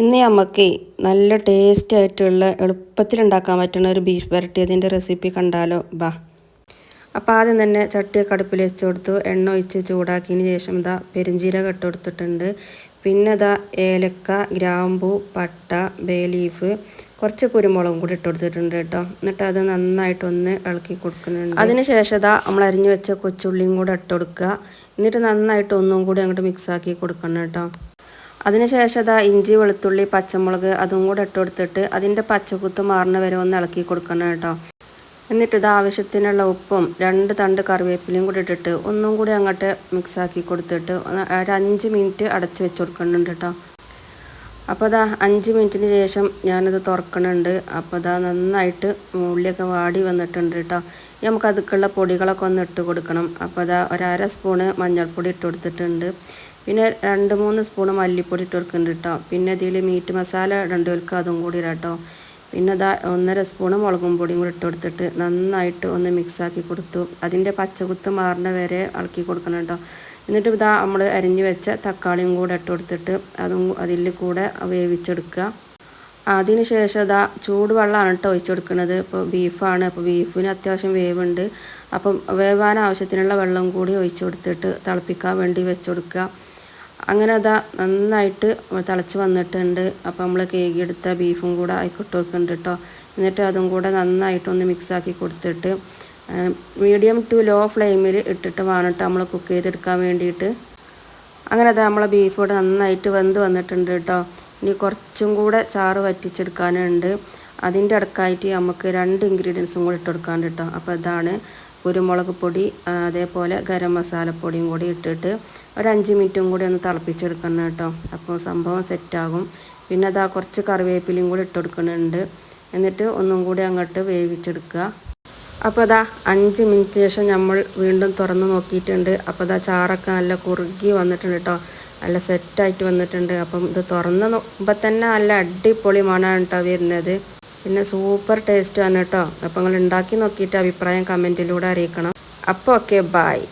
ഇന്ന് നമുക്ക് നല്ല ടേസ്റ്റ് ആയിട്ടുള്ള എളുപ്പത്തിൽ ഉണ്ടാക്കാൻ പറ്റുന്ന ഒരു ബീഫ് വരട്ടിയതിന്റെ റെസിപ്പി കണ്ടാലോ? ബാ. അപ്പോൾ ആദ്യം തന്നെ ചട്ടിയൊക്കെ അടുപ്പിൽ വെച്ച് കൊടുത്തു. എണ്ണ ഒഴിച്ച് ചൂടാക്കിയതിന് ശേഷം ഇതാ പെരിഞ്ചീരകം ഇട്ട് കൊടുത്തിട്ടുണ്ട്. പിന്നെ ഇതാ ഏലക്ക ഗ്രാമ്പു പട്ട ബേ ലീഫ് കുറച്ച് കുരുമുളകും കൂടി ഇട്ട് കൊടുത്തിട്ടുണ്ട് കേട്ടോ. എന്നിട്ട് അത് നന്നായിട്ടൊന്ന് ഇളക്കി കൊടുക്കുന്നുണ്ട്. അതിന് ശേഷം ഇതാ നമ്മൾ അരിഞ്ഞു വെച്ച കൊച്ചുള്ളിയും കൂടെ ഇട്ട് കൊടുക്കുക. എന്നിട്ട് നന്നായിട്ട് ഒന്നും കൂടി അങ്ങോട്ട് മിക്സാക്കി കൊടുക്കണം കേട്ടോ. അതിനുശേഷം അതാ ഇഞ്ചി വെളുത്തുള്ളി പച്ചമുളക് അതും കൂടെ ഇട്ട് കൊടുത്തിട്ട് അതിന്റെ പച്ചക്കുത്ത് മാറുന്ന വരെ ഒന്ന് ഇളക്കി കൊടുക്കണം കേട്ടോ. എന്നിട്ട് ഇത് ആവശ്യത്തിനുള്ള ഉപ്പും രണ്ട് തണ്ട് കറിവേപ്പിലയും കൂടി ഇട്ടിട്ട് ഒന്നും കൂടി അങ്ങോട്ട് മിക്സാക്കി കൊടുത്തിട്ട് ഒരു അഞ്ച് മിനിറ്റ് അടച്ച് വെച്ച് കൊടുക്കുന്നുണ്ട് കേട്ടോ. അപ്പോൾ അതാ അഞ്ച് മിനിറ്റിന് ശേഷം ഞാനത് തുറക്കണുണ്ട് അപ്പോൾ അതാ നന്നായിട്ട് ഉള്ളിയൊക്കെ വാടി വന്നിട്ടുണ്ട് കേട്ടോ. നമുക്ക് അതുക്കുള്ള പൊടികളൊക്കെ ഒന്ന് ഇട്ട് കൊടുക്കണം. അപ്പോൾ അതാ ഒരര സ്പൂണ് മഞ്ഞൾപ്പൊടി ഇട്ട് കൊടുത്തിട്ടുണ്ട്. പിന്നെ രണ്ട് മൂന്ന് സ്പൂൺ മല്ലിപ്പൊടി ഇട്ട് കൊടുക്കുന്നുണ്ട് കേട്ടോ. പിന്നെ ഇതിൽ മീറ്റ് മസാല രണ്ട് പേർക്ക് അതും കൂടി കേട്ടോ. പിന്നെ ദാ ഒന്നര സ്പൂണ് മുളകും പൊടിയും കൂടി ഇട്ട് കൊടുത്തിട്ട് നന്നായിട്ട് ഒന്ന് മിക്സാക്കി കൊടുത്തു. അതിന്റെ പച്ചകുത്ത് മാറുന്ന വരെ ഇളക്കി കൊടുക്കണം കേട്ടോ. എന്നിട്ട് ഇതാ നമ്മൾ അരിഞ്ഞു വെച്ച തക്കാളിയും കൂടെ ഇട്ട് കൊടുത്തിട്ട് അതും അതിൽ കൂടെ വേവിച്ചെടുക്കുക. അതിന് ശേഷം ഇതാ ചൂടുവെള്ളമാണ് കേട്ടോ ഒഴിച്ചു കൊടുക്കുന്നത്. ഇപ്പോൾ ബീഫാണ് അപ്പോൾ ബീഫിന് അത്യാവശ്യം വേവുണ്ട്. അപ്പം വേവാൻ ആവശ്യത്തിനുള്ള വെള്ളം കൂടി ഒഴിച്ചു കൊടുത്തിട്ട് തിളപ്പിക്കാൻ വേണ്ടി വെച്ച് കൊടുക്കുക. അങ്ങനെ അതാ നന്നായിട്ട് തിളച്ച് വന്നിട്ടുണ്ട്. അപ്പോൾ നമ്മൾ കേകിയെടുത്ത ബീഫും കൂടെ ആയിക്കോട്ട് കൊടുക്കുന്നുണ്ട് കേട്ടോ എന്നിട്ട് അതും കൂടെ നന്നായിട്ടൊന്ന് മിക്സാക്കി കൊടുത്തിട്ട് മീഡിയം ടു ലോ ഫ്ലെയിമിൽ ഇട്ടിട്ട് വേണം കേട്ടോ നമ്മൾ കുക്ക് ചെയ്തെടുക്കാൻ വേണ്ടിയിട്ട്. അങ്ങനെ അതാ നമ്മളെ ബീഫ് നന്നായിട്ട് വെന്ത് വന്നിട്ടുണ്ട് കേട്ടോ ഇനി കുറച്ചും കൂടെ ചാറ് വറ്റിച്ചെടുക്കാനുണ്ട്. അതിന്റെ അടുക്കായിട്ട് നമുക്ക് രണ്ട് ഇൻഗ്രീഡിയൻസും കൂടെ ഇട്ട് കൊടുക്കാണ്ട് കേട്ടോ അപ്പോൾ ഇതാണ് കുരുമുളക് പൊടി അതേപോലെ ഗരം മസാലപ്പൊടിയും കൂടി ഇട്ടിട്ട് ഒരു അഞ്ച് മിനിറ്റും കൂടി ഒന്ന് തിളപ്പിച്ചെടുക്കണം കേട്ടോ. അപ്പോൾ സംഭവം സെറ്റാകും. പിന്നെ അതാ കുറച്ച് കറിവേപ്പിലയും കൂടി ഇട്ട് കൊടുക്കുന്നുണ്ട് എന്നിട്ട് ഒന്നും കൂടി അങ്ങോട്ട് വേവിച്ചെടുക്കുക. അപ്പോൾ അതാ അഞ്ച് മിനിറ്റ് ശേഷം നമ്മൾ വീണ്ടും തുറന്ന് നോക്കിയിട്ടുണ്ട്. അപ്പോൾ അതാ ചാറൊക്കെ നല്ല കുറുകി വന്നിട്ടുണ്ട് കേട്ടോ. നല്ല സെറ്റായിട്ട് വന്നിട്ടുണ്ട്. അപ്പം ഇത് തുറന്ന് നോക്കുമ്പോൾ തന്നെ നല്ല അടിപൊളി മണമാണ് കേട്ടോ വരുന്നത്. പിന്നെ സൂപ്പർ ടേസ്റ്റാണ് കേട്ടോ. അപ്പോൾ നിങ്ങൾ ഉണ്ടാക്കി നോക്കിയിട്ട് അഭിപ്രായം കമന്റിലൂടെ അറിയിക്കണം. അപ്പോൾ ഓക്കെ ബായ്